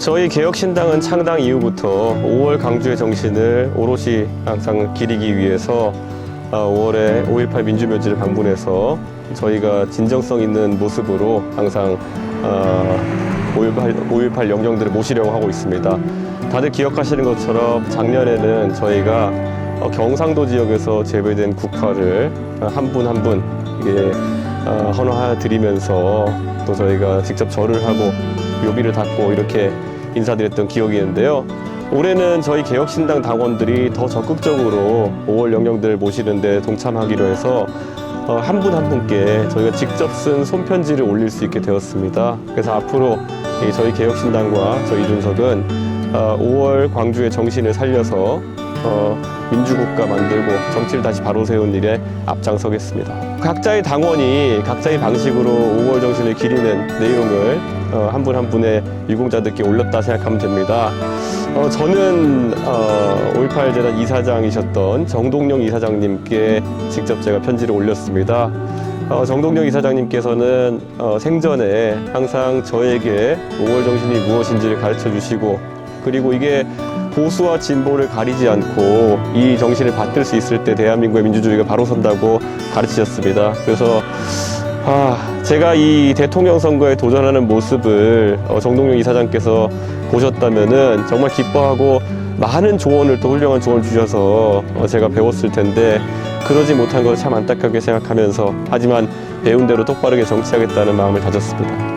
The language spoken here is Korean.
저희 개혁신당은 창당 이후부터 5월 강주의 정신을 오롯이 항상 기리기 위해서 5월에 5.18 민주묘지를 방문해서 저희가 진정성 있는 모습으로 항상 5.18, 5.18 영령들을 모시려고 하고 있습니다. 다들 기억하시는 것처럼 작년에는 저희가 어, 경상도 지역에서 재배된 국화를 한 분 한분 이게 어, 헌화해 드리면서 또 저희가 직접 절을 하고 묘비를 닫고 이렇게 인사드렸던 기억이 있는데요. 올해는 저희 개혁신당 당원들이 더 적극적으로 5월 영령들 모시는데 동참하기로 해서 어, 한분한 분께 저희가 직접 쓴 손편지를 올릴 수 있게 되었습니다. 그래서 앞으로 이 저희 개혁신당과 저희 이준석은 어, 5월 광주의 정신을 살려서 어, 민주국가 만들고 정치를 다시 바로 세운 일에 앞장서겠습니다. 각자의 당원이 각자의 방식으로 5월 정신을 기리는 내용을 어, 한분한 분의 유공자들께 올렸다 생각하면 됩니다. 어, 저는 어, 5.18 재단 이사장이셨던 정동영 이사장님께 직접 제가 편지를 올렸습니다. 어, 정동영 이사장님께서는 어, 생전에 항상 저에게 5월 정신이 무엇인지를 가르쳐 주시고 그리고 이게 보수와 진보를 가리지 않고 이 정신을 받들 수 있을 때 대한민국의 민주주의가 바로 선다고 가르치셨습니다. 그래서 아, 제가 이 대통령 선거에 도전하는 모습을 어, 정동영 이사장께서 보셨다면은 정말 기뻐하고 많은 조언을 또 훌륭한 조언을 주셔서 어, 제가 배웠을 텐데 그러지 못한 것을 참 안타깝게 생각하면서 하지만 배운 대로 똑바르게 정치하겠다는 마음을 다졌습니다.